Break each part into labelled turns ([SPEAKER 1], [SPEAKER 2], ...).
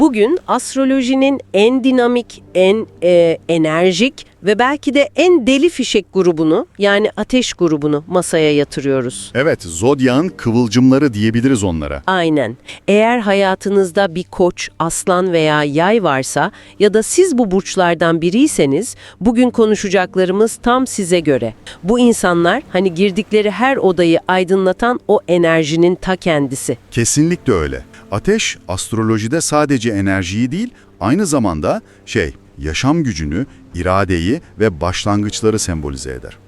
[SPEAKER 1] Bugün astrolojinin en dinamik, en e, enerjik ve belki de en deli fişek grubunu yani ateş grubunu masaya yatırıyoruz.
[SPEAKER 2] Evet, Zodyak'ın kıvılcımları diyebiliriz onlara.
[SPEAKER 1] Aynen. Eğer hayatınızda bir koç, aslan veya yay varsa ya da siz bu burçlardan biriyseniz bugün konuşacaklarımız tam size göre. Bu insanlar hani girdikleri her odayı aydınlatan o enerjinin ta kendisi.
[SPEAKER 2] Kesinlikle öyle. Ateş, astrolojide sadece enerjiyi değil, aynı zamanda şey, yaşam gücünü, iradeyi ve başlangıçları sembolize eder.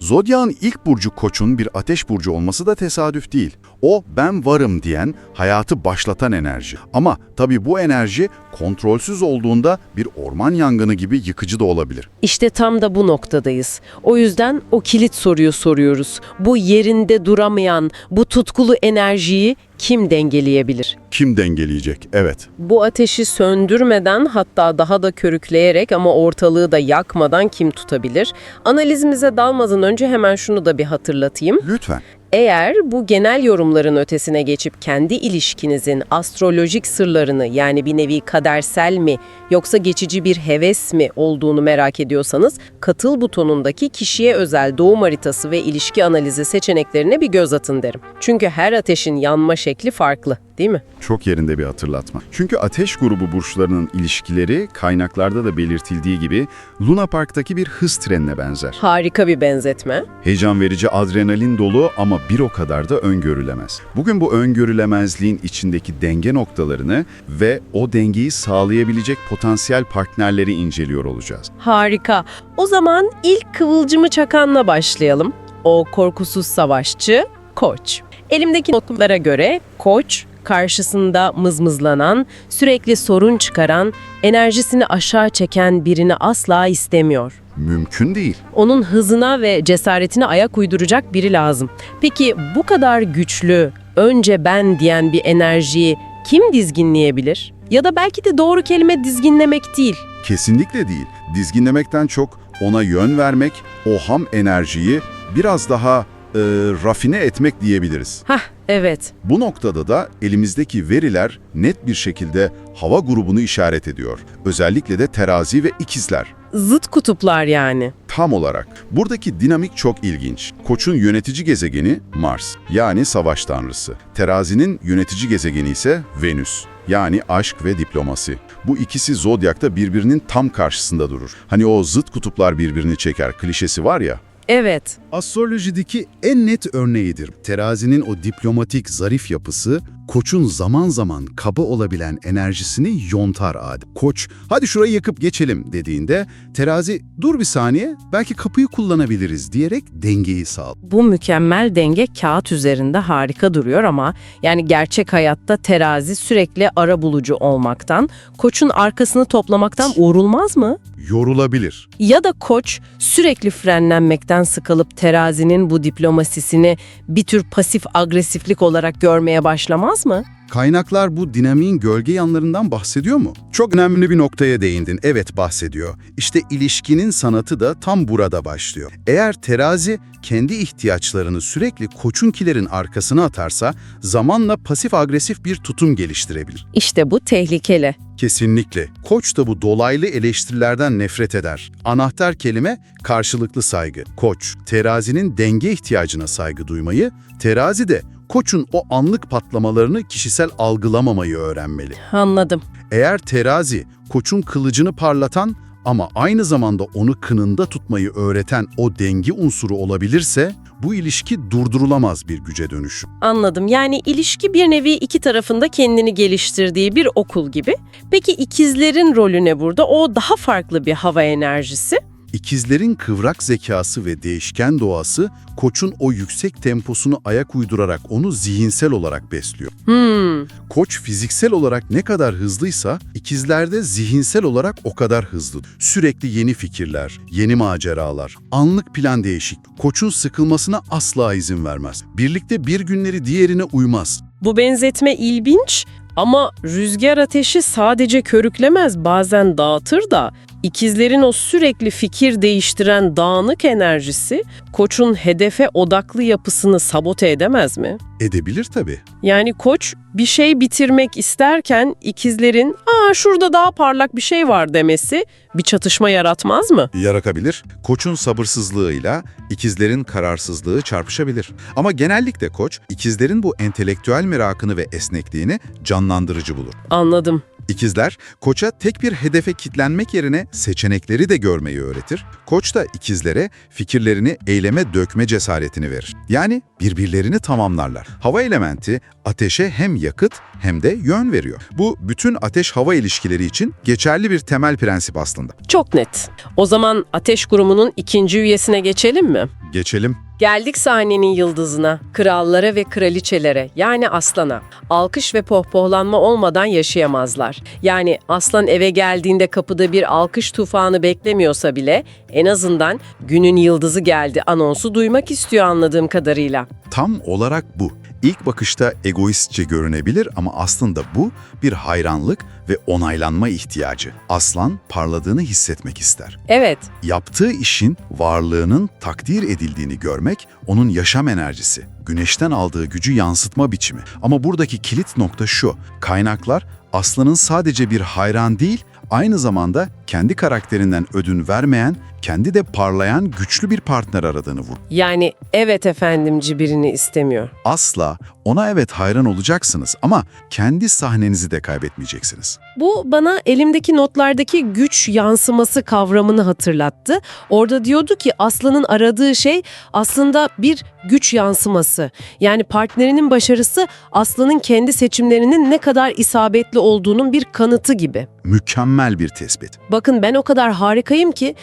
[SPEAKER 2] Zodyak'ın ilk burcu Koç'un bir ateş burcu olması da tesadüf değil. O ben varım diyen, hayatı başlatan enerji. Ama tabii bu enerji kontrolsüz olduğunda bir orman yangını gibi yıkıcı da olabilir.
[SPEAKER 1] İşte tam da bu noktadayız. O yüzden o kilit soruyu soruyoruz. Bu yerinde duramayan, bu tutkulu enerjiyi kim dengeleyebilir?
[SPEAKER 2] Kim dengeleyecek? Evet.
[SPEAKER 1] Bu ateşi söndürmeden hatta daha da körükleyerek ama ortalığı da yakmadan kim tutabilir? Analizimize dalmadan önce hemen şunu da bir hatırlatayım.
[SPEAKER 2] Lütfen.
[SPEAKER 1] Eğer bu genel yorumların ötesine geçip kendi ilişkinizin astrolojik sırlarını yani bir nevi kadersel mi yoksa geçici bir heves mi olduğunu merak ediyorsanız katıl butonundaki kişiye özel doğum haritası ve ilişki analizi seçeneklerine bir göz atın derim. Çünkü her ateşin yanma şekli farklı değil mi?
[SPEAKER 2] Çok yerinde bir hatırlatma. Çünkü ateş grubu burçlarının ilişkileri kaynaklarda da belirtildiği gibi Luna Park'taki bir hız trenine benzer.
[SPEAKER 1] Harika bir benzetme.
[SPEAKER 2] Heyecan verici adrenalin dolu ama bir o kadar da öngörülemez. Bugün bu öngörülemezliğin içindeki denge noktalarını ve o dengeyi sağlayabilecek potansiyel partnerleri inceliyor olacağız.
[SPEAKER 1] Harika. O zaman ilk kıvılcımı çakanla başlayalım. O korkusuz savaşçı Koç. Elimdeki notlara göre Koç karşısında mızmızlanan, sürekli sorun çıkaran, enerjisini aşağı çeken birini asla istemiyor.
[SPEAKER 2] Mümkün değil.
[SPEAKER 1] Onun hızına ve cesaretine ayak uyduracak biri lazım. Peki bu kadar güçlü, önce ben diyen bir enerjiyi kim dizginleyebilir? Ya da belki de doğru kelime dizginlemek değil.
[SPEAKER 2] Kesinlikle değil. Dizginlemekten çok ona yön vermek, o ham enerjiyi biraz daha e, rafine etmek diyebiliriz.
[SPEAKER 1] Hah, evet.
[SPEAKER 2] Bu noktada da elimizdeki veriler net bir şekilde hava grubunu işaret ediyor. Özellikle de terazi ve ikizler.
[SPEAKER 1] Zıt kutuplar yani.
[SPEAKER 2] Tam olarak. Buradaki dinamik çok ilginç. Koç'un yönetici gezegeni Mars, yani savaş tanrısı. Terazinin yönetici gezegeni ise Venüs, yani aşk ve diplomasi. Bu ikisi zodyakta birbirinin tam karşısında durur. Hani o zıt kutuplar birbirini çeker klişesi var ya.
[SPEAKER 1] Evet.
[SPEAKER 2] Astrolojideki en net örneğidir. Terazinin o diplomatik, zarif yapısı, koçun zaman zaman kaba olabilen enerjisini yontar adeta. Koç, hadi şurayı yakıp geçelim dediğinde, terazi, dur bir saniye, belki kapıyı kullanabiliriz diyerek dengeyi sağlar.
[SPEAKER 1] Bu mükemmel denge kağıt üzerinde harika duruyor ama yani gerçek hayatta terazi sürekli ara bulucu olmaktan, koçun arkasını toplamaktan uğrulmaz mı?
[SPEAKER 2] Yorulabilir.
[SPEAKER 1] Ya da koç sürekli frenlenmekten sıkılıp terazinin bu diplomasisini bir tür pasif agresiflik olarak görmeye başlamaz mı?
[SPEAKER 2] Kaynaklar bu dinamiğin gölge yanlarından bahsediyor mu? Çok önemli bir noktaya değindin. Evet bahsediyor. İşte ilişkinin sanatı da tam burada başlıyor. Eğer terazi kendi ihtiyaçlarını sürekli koçunkilerin arkasına atarsa zamanla pasif agresif bir tutum geliştirebilir.
[SPEAKER 1] İşte bu tehlikeli.
[SPEAKER 2] Kesinlikle. Koç da bu dolaylı eleştirilerden nefret eder. Anahtar kelime karşılıklı saygı. Koç, terazinin denge ihtiyacına saygı duymayı, terazi de koçun o anlık patlamalarını kişisel algılamamayı öğrenmeli.
[SPEAKER 1] Anladım.
[SPEAKER 2] Eğer terazi, koçun kılıcını parlatan ama aynı zamanda onu kınında tutmayı öğreten o denge unsuru olabilirse, bu ilişki durdurulamaz bir güce dönüşür.
[SPEAKER 1] Anladım. Yani ilişki bir nevi iki tarafında kendini geliştirdiği bir okul gibi. Peki ikizlerin rolü ne burada? O daha farklı bir hava enerjisi.
[SPEAKER 2] İkizlerin kıvrak zekası ve değişken doğası, koçun o yüksek temposunu ayak uydurarak onu zihinsel olarak besliyor.
[SPEAKER 1] Hmm,
[SPEAKER 2] Koç fiziksel olarak ne kadar hızlıysa, ikizlerde zihinsel olarak o kadar hızlı. Sürekli yeni fikirler, yeni maceralar, anlık plan değişik. Koçun sıkılmasına asla izin vermez. Birlikte bir günleri diğerine uymaz.
[SPEAKER 1] bu benzetme ilginç ama rüzgar ateşi sadece körüklemez bazen dağıtır da İkizlerin o sürekli fikir değiştiren dağınık enerjisi koçun hedefe odaklı yapısını sabote edemez mi?
[SPEAKER 2] Edebilir tabii.
[SPEAKER 1] Yani koç bir şey bitirmek isterken ikizlerin ''Aa şurada daha parlak bir şey var'' demesi bir çatışma yaratmaz mı?
[SPEAKER 2] Yarakabilir. Koçun sabırsızlığıyla ikizlerin kararsızlığı çarpışabilir. Ama genellikle koç, ikizlerin bu entelektüel merakını ve esnekliğini canlandırıcı bulur.
[SPEAKER 1] Anladım.
[SPEAKER 2] İkizler, koça tek bir hedefe kitlenmek yerine seçenekleri de görmeyi öğretir. Koç da ikizlere fikirlerini eyleme dökme cesaretini verir. Yani birbirlerini tamamlarlar. Hava elementi ateşe hem yakıt hem de yön veriyor. Bu bütün ateş-hava ilişkileri için geçerli bir temel prensip aslında.
[SPEAKER 1] Çok net. O zaman ateş grubunun ikinci üyesine geçelim mi?
[SPEAKER 2] Geçelim.
[SPEAKER 1] Geldik sahnenin yıldızına, krallara ve kraliçelere yani aslana. Alkış ve pohpohlanma olmadan yaşayamazlar. Yani aslan eve geldiğinde kapıda bir alkış tufanı beklemiyorsa bile en azından günün yıldızı geldi anonsu duymak istiyor anladığım kadarıyla.
[SPEAKER 2] Tam olarak bu. İlk bakışta egoistçe görünebilir ama aslında bu bir hayranlık ve onaylanma ihtiyacı. Aslan parladığını hissetmek ister.
[SPEAKER 1] Evet,
[SPEAKER 2] Yaptığı işin varlığının takdir edildiğini görmek onun yaşam enerjisi, güneşten aldığı gücü yansıtma biçimi. Ama buradaki kilit nokta şu, kaynaklar aslanın sadece bir hayran değil, aynı zamanda kendi karakterinden ödün vermeyen, kendi de parlayan güçlü bir partner aradığını vur.
[SPEAKER 1] yani evet efendimci birini istemiyor.
[SPEAKER 2] Asla ona evet hayran olacaksınız ama kendi sahnenizi de kaybetmeyeceksiniz.
[SPEAKER 1] Bu bana elimdeki notlardaki güç yansıması kavramını hatırlattı. Orada diyordu ki Aslı'nın aradığı şey aslında bir güç yansıması. Yani partnerinin başarısı Aslı'nın kendi seçimlerinin ne kadar isabetli olduğunun bir kanıtı gibi.
[SPEAKER 2] Mükemmel bir tespit.
[SPEAKER 1] Bakın ben o kadar harikayım ki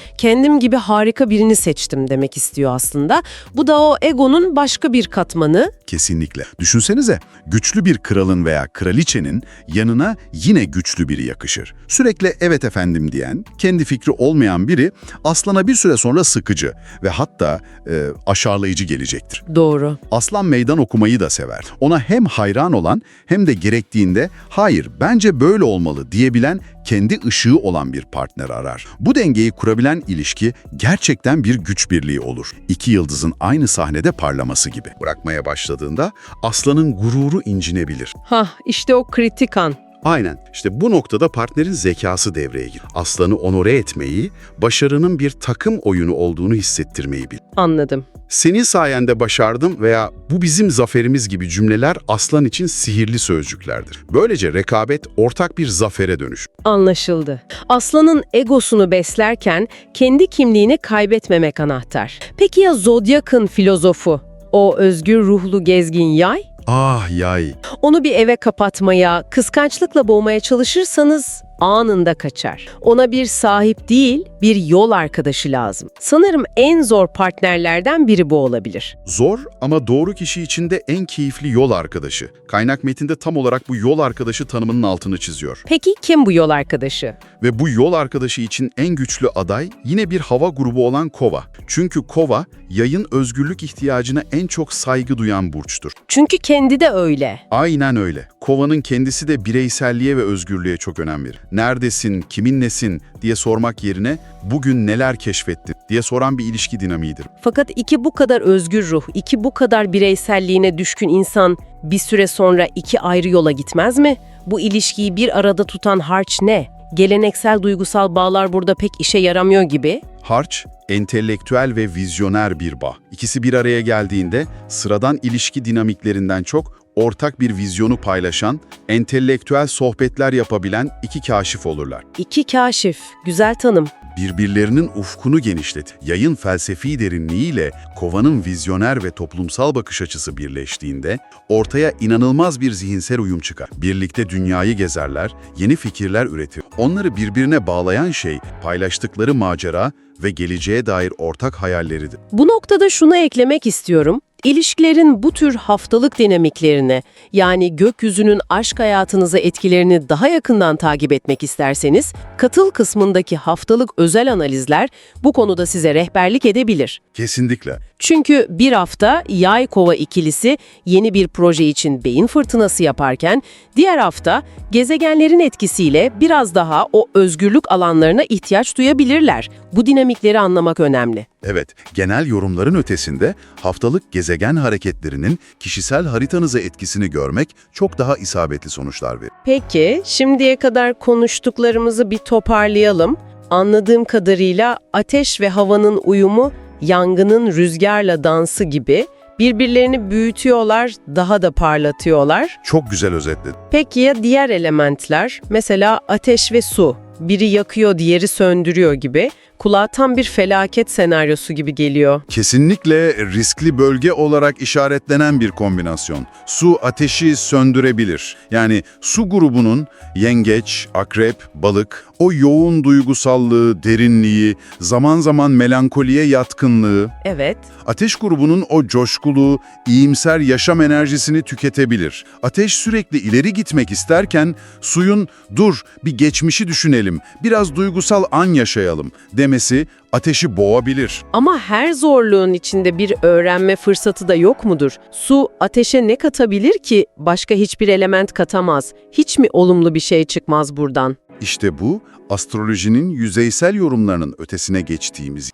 [SPEAKER 1] kendim gibi harika birini seçtim demek istiyor aslında. Bu da o egonun başka bir katmanı.
[SPEAKER 2] Kesinlikle. Düşünsenize, güçlü bir kralın veya kraliçenin yanına yine güçlü biri yakışır. Sürekli evet efendim diyen, kendi fikri olmayan biri aslana bir süre sonra sıkıcı ve hatta e, aşağılayıcı gelecektir.
[SPEAKER 1] Doğru.
[SPEAKER 2] Aslan meydan okumayı da sever. Ona hem hayran olan hem de gerektiğinde hayır bence böyle olmalı diyebilen kendi ışığı olan bir partner arar. Bu dengeyi kurabilen ilişki gerçekten bir güç birliği olur. İki yıldızın aynı sahnede parlaması gibi. Bırakmaya başladığında aslanın gururu incinebilir.
[SPEAKER 1] Hah işte o kritik an.
[SPEAKER 2] Aynen. İşte bu noktada partnerin zekası devreye girer. Aslanı onore etmeyi, başarının bir takım oyunu olduğunu hissettirmeyi bil.
[SPEAKER 1] Anladım.
[SPEAKER 2] Senin sayende başardım veya bu bizim zaferimiz gibi cümleler aslan için sihirli sözcüklerdir. Böylece rekabet ortak bir zafere dönüşür.
[SPEAKER 1] Anlaşıldı. Aslanın egosunu beslerken kendi kimliğini kaybetmemek anahtar. Peki ya Zodyak'ın filozofu? O özgür ruhlu gezgin yay?
[SPEAKER 2] Ah yay.
[SPEAKER 1] Onu bir eve kapatmaya, kıskançlıkla boğmaya çalışırsanız anında kaçar. Ona bir sahip değil, bir yol arkadaşı lazım. Sanırım en zor partnerlerden biri bu olabilir.
[SPEAKER 2] Zor ama doğru kişi için de en keyifli yol arkadaşı. Kaynak metinde tam olarak bu yol arkadaşı tanımının altını çiziyor.
[SPEAKER 1] Peki kim bu yol arkadaşı?
[SPEAKER 2] Ve bu yol arkadaşı için en güçlü aday yine bir hava grubu olan Kova. Çünkü Kova, yayın özgürlük ihtiyacına en çok saygı duyan burçtur.
[SPEAKER 1] Çünkü kendi de öyle.
[SPEAKER 2] Aynen öyle. Kova'nın kendisi de bireyselliğe ve özgürlüğe çok önem verir. Neredesin, kiminlesin diye sormak yerine bugün neler keşfettin diye soran bir ilişki dinamiğidir.
[SPEAKER 1] Fakat iki bu kadar özgür ruh, iki bu kadar bireyselliğine düşkün insan bir süre sonra iki ayrı yola gitmez mi? Bu ilişkiyi bir arada tutan harç ne? Geleneksel duygusal bağlar burada pek işe yaramıyor gibi.
[SPEAKER 2] Harç, entelektüel ve vizyoner bir bağ. İkisi bir araya geldiğinde sıradan ilişki dinamiklerinden çok ortak bir vizyonu paylaşan, entelektüel sohbetler yapabilen iki kaşif olurlar.
[SPEAKER 1] İki kaşif, güzel tanım.
[SPEAKER 2] birbirlerinin ufkunu genişlet. Yayın felsefi derinliğiyle kovanın vizyoner ve toplumsal bakış açısı birleştiğinde ortaya inanılmaz bir zihinsel uyum çıkar. Birlikte dünyayı gezerler, yeni fikirler üretir. Onları birbirine bağlayan şey paylaştıkları macera ve geleceğe dair ortak hayalleridir.
[SPEAKER 1] Bu noktada şunu eklemek istiyorum. İlişkilerin bu tür haftalık dinamiklerini, yani gökyüzünün aşk hayatınıza etkilerini daha yakından takip etmek isterseniz, katıl kısmındaki haftalık özel analizler bu konuda size rehberlik edebilir.
[SPEAKER 2] Kesinlikle.
[SPEAKER 1] Çünkü bir hafta yay kova ikilisi yeni bir proje için beyin fırtınası yaparken, diğer hafta gezegenlerin etkisiyle biraz daha o özgürlük alanlarına ihtiyaç duyabilirler. Bu dinamikleri anlamak önemli.
[SPEAKER 2] Evet, genel yorumların ötesinde haftalık gezegen hareketlerinin kişisel haritanıza etkisini görmek çok daha isabetli sonuçlar verir.
[SPEAKER 1] Peki, şimdiye kadar konuştuklarımızı bir toparlayalım. Anladığım kadarıyla ateş ve havanın uyumu, yangının rüzgarla dansı gibi birbirlerini büyütüyorlar, daha da parlatıyorlar.
[SPEAKER 2] Çok güzel özetledin.
[SPEAKER 1] Peki ya diğer elementler? Mesela ateş ve su. Biri yakıyor, diğeri söndürüyor gibi. Kulağa tam bir felaket senaryosu gibi geliyor.
[SPEAKER 2] Kesinlikle riskli bölge olarak işaretlenen bir kombinasyon. Su ateşi söndürebilir. Yani su grubunun yengeç, akrep, balık, o yoğun duygusallığı, derinliği, zaman zaman melankoliye yatkınlığı,
[SPEAKER 1] Evet,
[SPEAKER 2] Ateş grubunun o coşkulu, iyimser yaşam enerjisini tüketebilir. Ateş sürekli ileri gitmek isterken suyun ''dur bir geçmişi düşünelim, biraz duygusal an yaşayalım'' demesi ateşi boğabilir.
[SPEAKER 1] Ama her zorluğun içinde bir öğrenme fırsatı da yok mudur? Su ateşe ne katabilir ki başka hiçbir element katamaz? Hiç mi olumlu bir şey çıkmaz buradan?
[SPEAKER 2] İşte bu astrolojinin yüzeysel yorumlarının ötesine geçtiğimiz.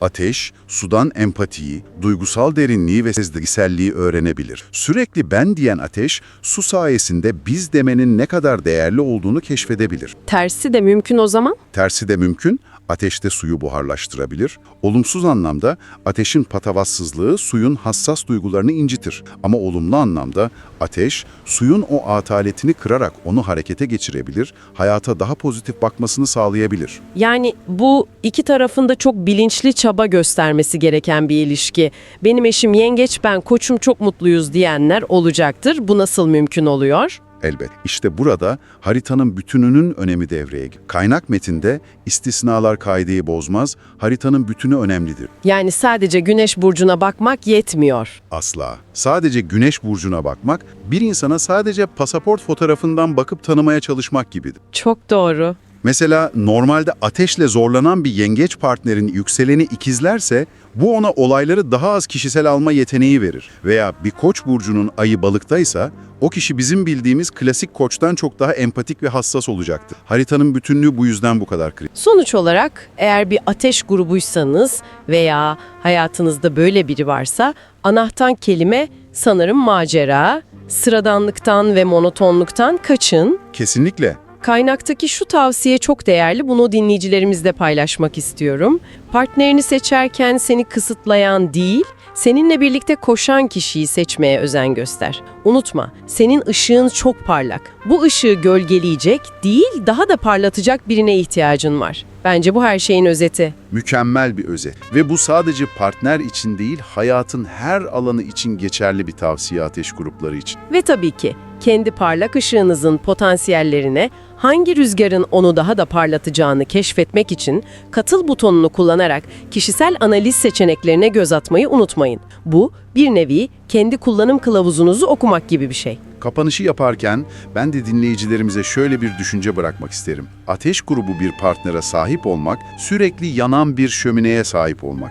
[SPEAKER 2] Ateş, sudan empatiyi, duygusal derinliği ve sezgiselliği öğrenebilir. Sürekli ben diyen ateş, su sayesinde biz demenin ne kadar değerli olduğunu keşfedebilir.
[SPEAKER 1] Tersi de mümkün o zaman?
[SPEAKER 2] Tersi de mümkün, ateşte suyu buharlaştırabilir. Olumsuz anlamda ateşin patavatsızlığı suyun hassas duygularını incitir. Ama olumlu anlamda ateş, suyun o ataletini kırarak onu harekete geçirebilir, hayata daha pozitif bakmasını sağlayabilir.
[SPEAKER 1] Yani bu iki tarafında çok bilinçli çaba göstermesi gereken bir ilişki. Benim eşim yengeç, ben koçum çok mutluyuz diyenler olacaktır. Bu nasıl mümkün oluyor?
[SPEAKER 2] Elbet. İşte burada haritanın bütününün önemi devreye giriyor. Kaynak metinde istisnalar kaideyi bozmaz, haritanın bütünü önemlidir.
[SPEAKER 1] Yani sadece güneş burcuna bakmak yetmiyor.
[SPEAKER 2] Asla. Sadece güneş burcuna bakmak, bir insana sadece pasaport fotoğrafından bakıp tanımaya çalışmak gibidir.
[SPEAKER 1] Çok doğru.
[SPEAKER 2] Mesela normalde ateşle zorlanan bir yengeç partnerin yükseleni ikizlerse bu ona olayları daha az kişisel alma yeteneği verir. Veya bir koç burcunun ayı balıktaysa o kişi bizim bildiğimiz klasik koçtan çok daha empatik ve hassas olacaktır. Haritanın bütünlüğü bu yüzden bu kadar kritik.
[SPEAKER 1] Sonuç olarak eğer bir ateş grubuysanız veya hayatınızda böyle biri varsa anahtar kelime sanırım macera, sıradanlıktan ve monotonluktan kaçın.
[SPEAKER 2] Kesinlikle.
[SPEAKER 1] Kaynaktaki şu tavsiye çok değerli, bunu dinleyicilerimizle paylaşmak istiyorum. Partnerini seçerken seni kısıtlayan değil, seninle birlikte koşan kişiyi seçmeye özen göster. Unutma, senin ışığın çok parlak. Bu ışığı gölgeleyecek değil, daha da parlatacak birine ihtiyacın var. Bence bu her şeyin özeti.
[SPEAKER 2] Mükemmel bir özet. Ve bu sadece partner için değil, hayatın her alanı için geçerli bir tavsiye ateş grupları için.
[SPEAKER 1] Ve tabii ki kendi parlak ışığınızın potansiyellerine hangi rüzgarın onu daha da parlatacağını keşfetmek için katıl butonunu kullanarak kişisel analiz seçeneklerine göz atmayı unutmayın. Bu bir nevi kendi kullanım kılavuzunuzu okumak gibi bir şey.
[SPEAKER 2] Kapanışı yaparken ben de dinleyicilerimize şöyle bir düşünce bırakmak isterim. Ateş grubu bir partnere sahip olmak, sürekli yanan bir şömineye sahip olmak.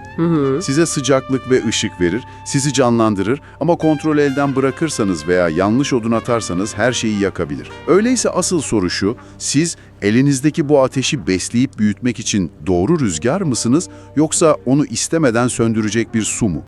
[SPEAKER 2] Size sıcaklık ve ışık verir, sizi canlandırır ama kontrol elden bırakırsanız veya yanlış odun atarsanız her şeyi yakabilir. Öyleyse asıl soru şu, siz elinizdeki bu ateşi besleyip büyütmek için doğru rüzgar mısınız yoksa onu istemeden söndürecek bir su mu?